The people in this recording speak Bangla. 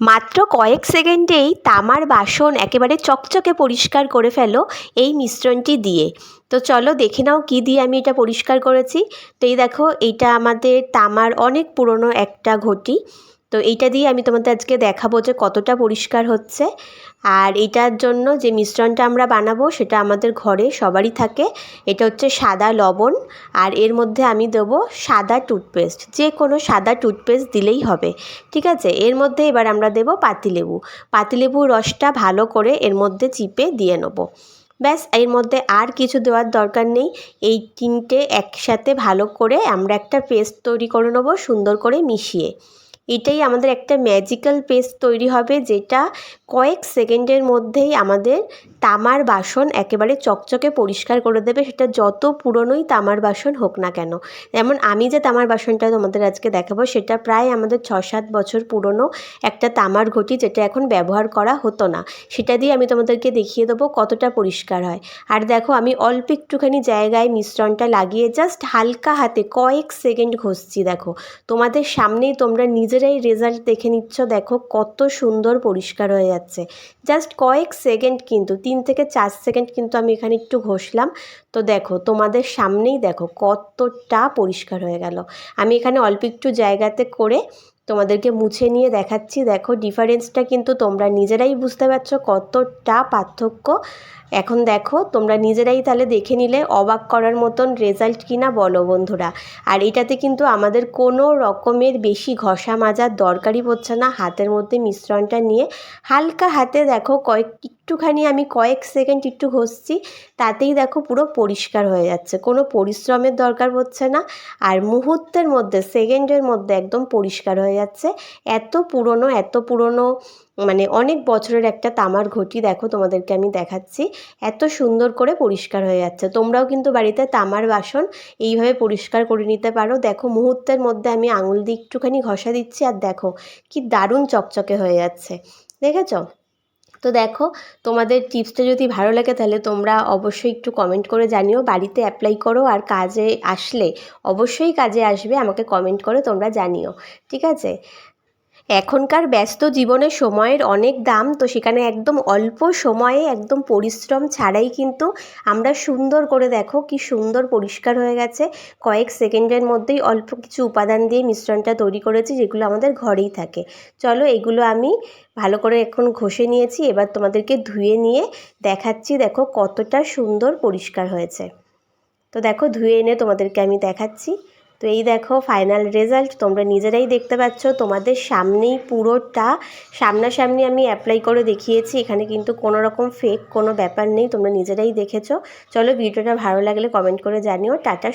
মাত্র কয়েক সেকেন্ডেই তামার বাসন একেবারে চকচকে পরিষ্কার করে ফেলো এই মিশ্রণটি দিয়ে। তো চলো দেখে নাও কী দিয়ে আমি এটা পরিষ্কার করেছি। তো এই দেখো, এইটা আমাদের তামার অনেক পুরনো একটা ঘটি। তো এইটা দিয়ে আমি তোমাদের আজকে দেখাবো যে কতটা পরিষ্কার হচ্ছে। আর এটার জন্য যে মিশ্রণটা আমরা বানাবো সেটা আমাদের ঘরে সবারই থাকে। এটা হচ্ছে সাদা লবণ। আর এর মধ্যে আমি দেবো সাদা টুথপেস্ট। যে কোনো সাদা টুথপেস্ট দিলেই হবে। ঠিক আছে? এর মধ্যে এবার আমরা দেবো পাতিলেবু। পাতিলেবুর রসটা ভালো করে এর মধ্যে চিপে দিয়ে নেব। ব্যাস, এর মধ্যে আর কিছু দেওয়ার দরকার নেই। এই তিনটে একসাথে ভালো করে আমরা একটা পেস্ট তৈরি করে নেব সুন্দর করে মিশিয়ে। এটাই আমাদের একটা ম্যাজিক্যাল পেস্ট তৈরি হবে, যেটা কয়েক সেকেন্ডের মধ্যেই আমাদের তামার বাসন একেবারে চকচকে পরিষ্কার করে দেবে। সেটা যত পুরনোই তামার বাসন হোক না কেন। যেমন আমি যে তামার বাসনটা তোমাদের আজকে দেখাবো, সেটা প্রায় আমাদের ছ সাত বছর পুরনো একটা তামার ঘটি যেটা এখন ব্যবহার করা হতো না। সেটা দিয়ে আমি তোমাদেরকে দেখিয়ে দেবো কতটা পরিষ্কার হয়। আর দেখো, আমি অল্প একটুখানি জায়গায় মিশ্রণটা লাগিয়ে জাস্ট হালকা হাতে কয়েক সেকেন্ড ঘষছি, দেখো। তোমাদের সামনেই তোমরা নিজেরাই রেজাল্ট দেখে নিচ্ছ, দেখো কত সুন্দর পরিষ্কার হয়ে যাচ্ছে। জাস্ট কয়েক সেকেন্ড কিন্তু, তিন থেকে চার সেকেন্ড কিন্তু আমি এখানে একটু ঘষলাম। তো দেখো, তোমাদের সামনেই দেখো কতটা পরিষ্কার হয়ে গেল। আমি এখানে অল্প একটু জায়গাতে করে তোমাদেরকে মুছে নিয়ে দেখাচ্ছি। দেখো ডিফারেন্সটা কিন্তু তোমরা নিজেরাই বুঝতে পারছ কতটা পার্থক্য। এখন দেখো, তোমরা নিজেরাই তাহলে দেখে নিলে অবাক করার মতন রেজাল্ট কিনা বলো বন্ধুরা। আর এটাতে কিন্তু আমাদের কোনো রকমের বেশি ঘষা মাজার দরকারই পড়ছে না। হাতের মধ্যে মিশ্রণটা নিয়ে হালকা হাতে দেখো, কয়েক, একটুখানি আমি কয়েক সেকেন্ড একটু ঘষছি, তাতেই দেখো পুরো পরিষ্কার হয়ে যাচ্ছে। কোনো পরিশ্রমের দরকার পড়ছে না। আর মুহূর্তের মধ্যে সেকেন্ডের মধ্যে একদম পরিষ্কার হয়ে যাচ্ছে। এত পুরনো এত পুরনো মানে অনেক বছরের একটা তামার ঘটি দেখো তোমাদেরকে আমি দেখাচ্ছি। এত সুন্দর করে পরিষ্কার হয়ে যাচ্ছে। তোমরাও কিন্তু বাড়িতে তামার বাসন এইভাবে পরিষ্কার করে নিতে পারো। দেখো মুহূর্তের মধ্যে আমি আঙুল দিয়ে একটুখানি ঘষা দিচ্ছি আর দেখো কি দারুণ চকচকে হয়ে যাচ্ছে। দেখেছ? তো দেখো, তোমাদের টিপসটা যদি ভালো লাগে তাহলে তোমরা অবশ্যই একটু কমেন্ট করে জানিও, বাড়িতে অ্যাপ্লাই করো আর কাজে আসলে অবশ্যই কাজে আসবে, আমাকে কমেন্ট করে তোমরা জানিও, ঠিক আছে? এখনকার ব্যস্ত জীবনে সময়ের অনেক দাম, তো সেখানে একদম অল্প সময়ে একদম পরিশ্রম ছাড়াই কিন্তু আমরা সুন্দর করে দেখো কি সুন্দর পরিষ্কার হয়ে গেছে। কয়েক সেকেন্ডের মধ্যেই অল্প কিছু উপাদান দিয়ে মিশ্রণটা তৈরি করেছি, যেগুলো আমাদের ঘরেই থাকে। চলো এগুলো আমি ভালো করে এখন ঘষে নিয়েছি, এবার তোমাদেরকে ধুয়ে নিয়ে দেখাচ্ছি দেখো কতটা সুন্দর পরিষ্কার হয়েছে। তো দেখো ধুয়ে এনে তোমাদেরকে আমি দেখাচ্ছি। তো এই দেখো ফাইনাল রেজাল্ট তোমরা নিজেরাই দেখতে পাচ্ছ। তোমাদের সামনেই পুরোটা, সামনাসামনি আমি অ্যাপ্লাই করে দেখিয়েছি। এখানে কিন্তু কোনো রকম ফেক কোনো ব্যাপার নেই, তোমরা নিজেরাই দেখেছ। চলো, ভিডিওটা ভালো লাগলে কমেন্ট করে জানিও। টাটা